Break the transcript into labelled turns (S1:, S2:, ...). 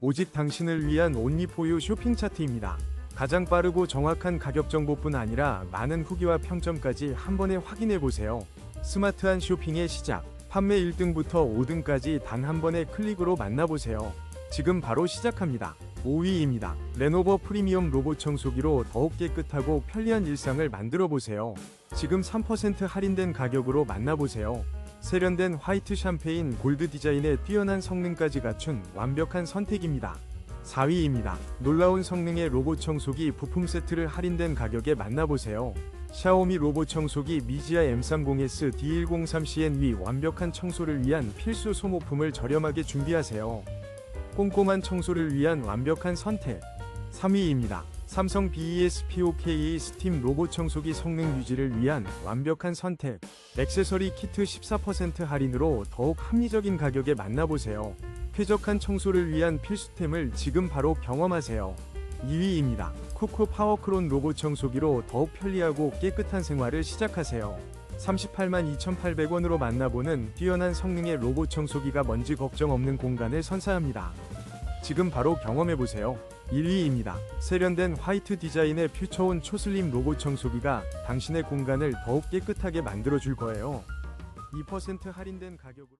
S1: 오직 당신을 위한 온리포유 쇼핑 차트입니다. 가장 빠르고 정확한 가격 정보뿐 아니라 많은 후기와 평점까지 한 번에 확인해 보세요. 스마트한 쇼핑의 시작. 판매 1등부터 5등까지 단 한 번의 클릭으로 만나보세요. 지금 바로 시작합니다. 5위입니다. 레노버 프리미엄 로봇 청소기로 더욱 깨끗하고 편리한 일상을 만들어 보세요. 지금 3% 할인된 가격으로 만나보세요. 세련된 화이트 샴페인 골드 디자인의 뛰어난 성능까지 갖춘 완벽한 선택입니다. 4위입니다. 놀라운 성능의 로봇 청소기 부품 세트를 할인된 가격에 만나보세요. 샤오미 로봇 청소기 미지아 M30S D103CN 위 완벽한 청소를 위한 필수 소모품을 저렴하게 준비하세요. 꼼꼼한 청소를 위한 완벽한 선택. 3위입니다. 삼성 BES POKE 스팀 로봇 청소기 성능 유지를 위한 완벽한 선택. 액세서리 키트 14% 할인으로 더욱 합리적인 가격에 만나보세요. 쾌적한 청소를 위한 필수템을 지금 바로 경험하세요. 2위입니다. 쿠쿠 파워크론 로봇 청소기로 더욱 편리하고 깨끗한 생활을 시작하세요. 38만 2,800원으로 만나보는 뛰어난 성능의 로봇 청소기가 먼지 걱정 없는 공간을 선사합니다. 지금 바로 경험해보세요. 1위입니다. 세련된 화이트 디자인의 퓨처온 초슬림 로봇 청소기가 당신의 공간을 더욱 깨끗하게 만들어줄 거예요. 2% 할인된 가격으로